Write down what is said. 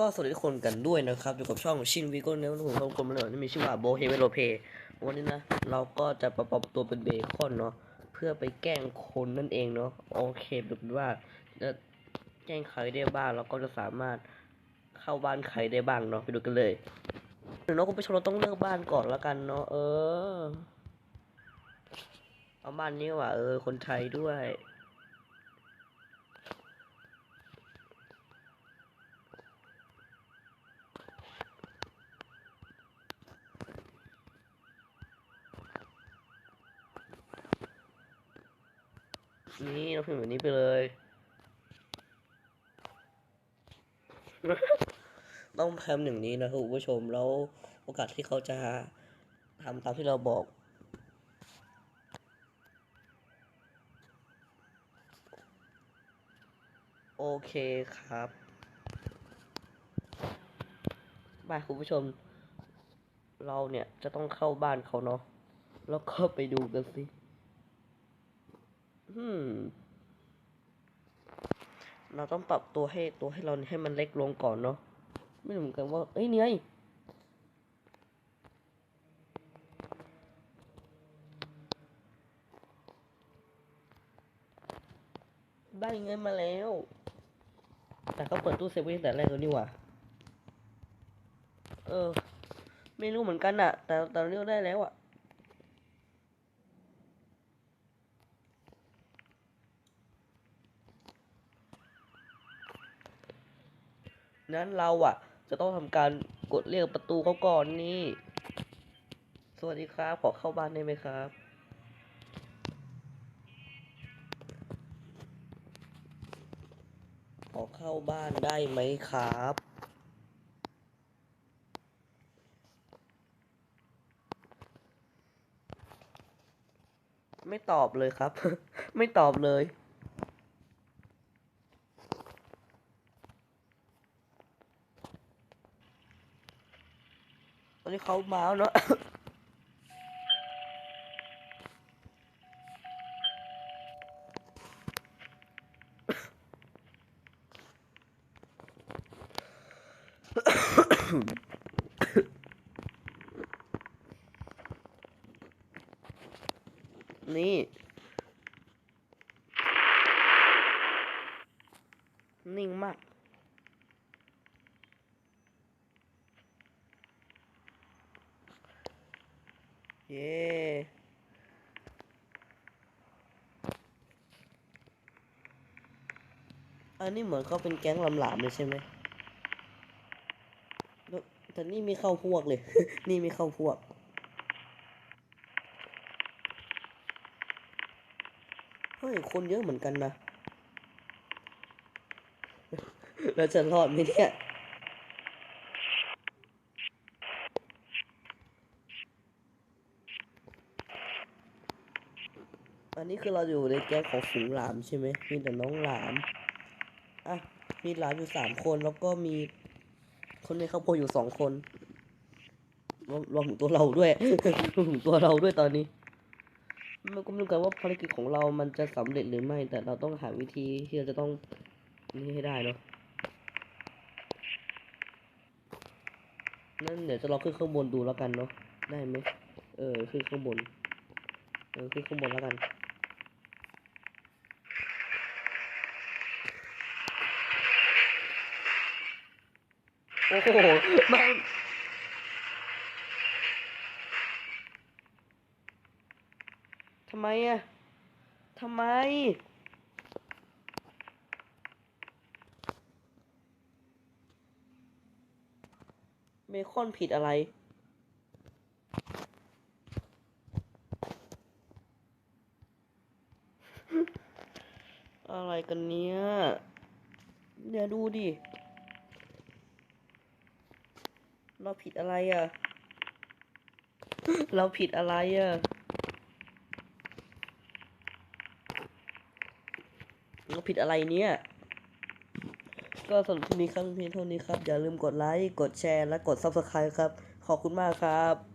ก็สวัสดีทุกคนกันด้วยนะครับอยู่กับช่องชินวีโก้เนลผมของคนมาเลยที่มีชื่อว่าโบเฮเวโรเพวันนี้นะ เราก็จะประปรับตัวเป็นเบคอนเนาะเพื่อไปแกล้งคนนั่นเองเนาะโอเคแบบว่าจะแกล้งใครได้บ้างเราก็จะสามารถเข้าบ้านใครได้บ้างเนาะไปดูกันเลยเดี๋ยวเนาะคุณผู้ชมเราต้องเลือกบ้านก่อนล้วกันเนาะเออเอาบ้านนี้ว่ะเออคนไทยด้วย นี่เราพิมพ์แบบนี้ไปเลย ต้องแพมอย่างนี้นะครับคุณผู้ชมแล้วโอกาสที่เขาจะทำตามที่เราบอก โอเคครับบายคุณผู้ชม เราเนี่ยจะต้องเข้าบ้านเขาเนาะแล้วก็ไปดูกันสิ อืม เราต้องปรับตัวให้ตัวให้เราให้มันเล็กลงก่อนเนาะ ไม่รู้เหมือนกันว่าเอ้ยเนี่ยได้เงินมาแล้ว แต่เขาเปิดตู้เซฟไว้ตั้งแต่แรกแล้วนี่หว่า เออ ไม่รู้เหมือนกันอะแต่แต่เรียกได้แล้วอะ นั้นเราอะ จะต้องทำการกดเรียกประตูเขาก่อนนี่ สวัสดีครับ ขอเข้าบ้านได้ไหมครับขอเข้าบ้านได้ไหมครับไม่ตอบเลยครับ ไม่ตอบเลย อนนี้เขามาแล้วเนาะนี่ นิ่งมาก เย้อันนี้เหมือนเขาเป็นแก๊งลำหลามเลยใช่ไหมแต่นี่ไม่เข้าพวกเลย นี่ไม่เข้าพวก เฮ้ย คนเยอะเหมือนกันนะ เราจะรอดไหมเนี่ย อันนี้คือเราอยู่ในแก๊งของฝูงหลามใช่ไหมมีแต่น้องหลาม อะ มีหลามอยู่สามคนแล้วก็มี คนในครอบครัวอยู่สองคนรวมรวมถึงตัวเราด้วย รวมถึงตัวเราด้วยตอนนี้มันก็ไม่รู้กันว่าภารกิจของเรามันจะสำเร็จหรือไม่ แต่เราต้องหาวิธีที่เราจะต้องนี่ให้ได้เนาะนั่นเดี๋ยวจะลองขึ้นข้างบนดูแล้วกันเนาะได้ไหมเออขึ้นข้างบน เออขึ้นข้างบนแล้วกัน โอ้โหไม่ทำไมอะทำไมเบคอนผิดอะไรอะไรกันเนี้ยเดี๋ยวดูดิ เราผิดอะไรอะ เราผิดอะไรอะ เราผิดอะไรเนี่ย ก็สำหรับที่นี้ครับเพียงเท่านี้ครับ อย่าลืมกดไลค์ กดแชร์ และกด subscribe ครับ ขอบคุณมากครับ